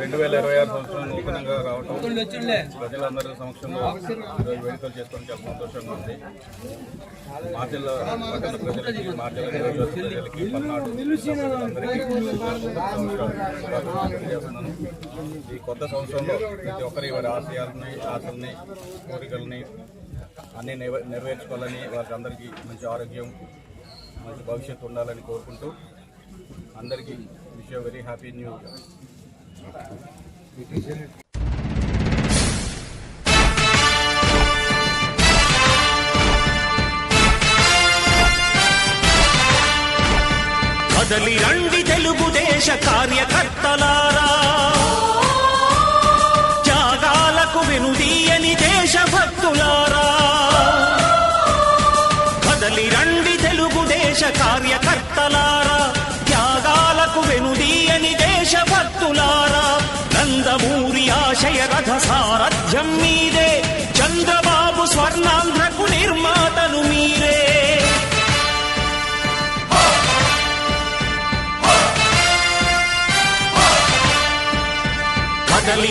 రెండు వేల ఇరవై ఆరు సంవత్సరం నూతనంగా రావటం ప్రజలందరి సమక్షంలో ఈరోజు వేడుకలు చేసుకోవడం చాలా సంతోషంగా ఉంది. మాచెల్ల పట్టణ ప్రజలకి మా నియోజకవర్గ ప్రజలకి పల్నాడు తెలియజేస్తున్నాను ఈ కొత్త సంవత్సరంలో ప్రతి ఒక్కరి వారి ఆశయాలని ఆశల్ని కోరికల్ని అన్నీ నెవ- నెరవేర్చుకోవాలని వారికి అందరికీ మంచి ఆరోగ్యం మంచి భవిష్యత్తు ఉండాలని కోరుకుంటూ అందరికీ you a very happy new year. కదలి రండి తెలుగుదేశ కార్యకర్తలా భక్తులారా నందమూరి ఆశయ రథ సారథ్యం మీదే చంద్రబాబు స్వర్ణాంధ్రకు నిర్మాతను మీరే. కదలి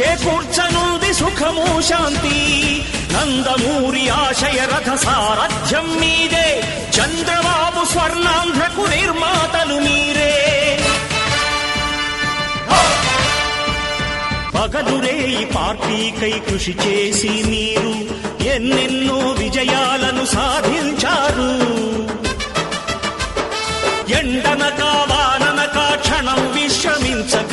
చేకూర్చనుంది సుఖము శాంతి. నందమూరి ఆశయ రథ సారథ్యం మీదే. చంద్రబాబు స్వర్ణాంధ్రకు నిర్మాతలు మీరే. పగలురే ఈ పార్టీకై కృషి చేసి మీరు ఎన్నెన్నో విజయాలను సాధించారు. ఎండనక వాననక క్షణం విశ్రమించక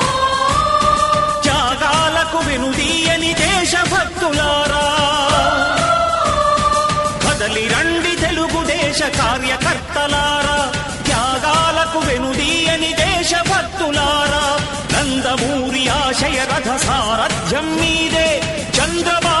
నందమూరి రథ సారథ్యం మీదే చంద్రబాబు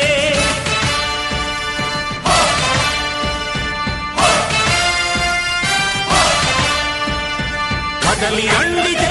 కదలి రండి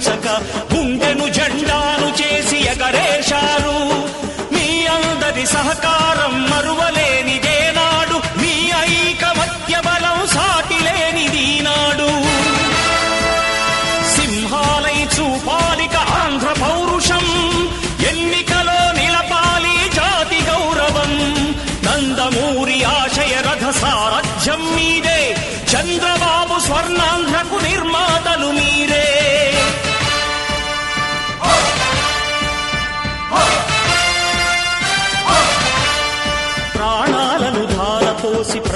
విశ్రమించక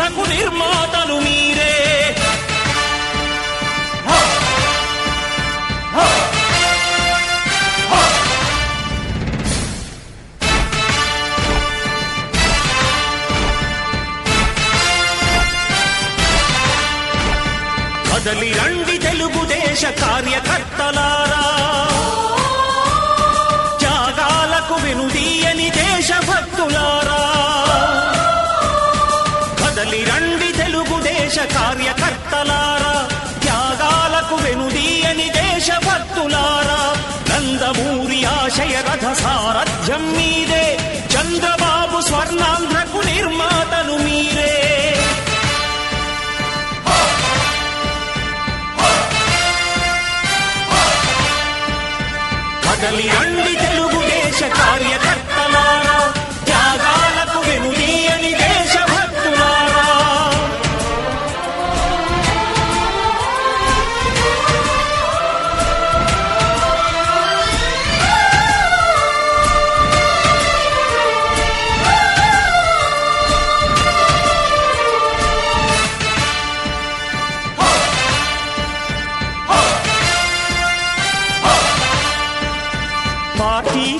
స్వర్ణాంధ్రకు నిర్మాతలు మీరే. కదలి రండి తెలుగుదేశ కార్యకర్తలా. తెలుగుదేశ కార్యకర్తలారా త్యాగాలకు వెనుదీయని దేశభక్తులారా నందమూరి ఆశయ రథ సారథ్యం మీదే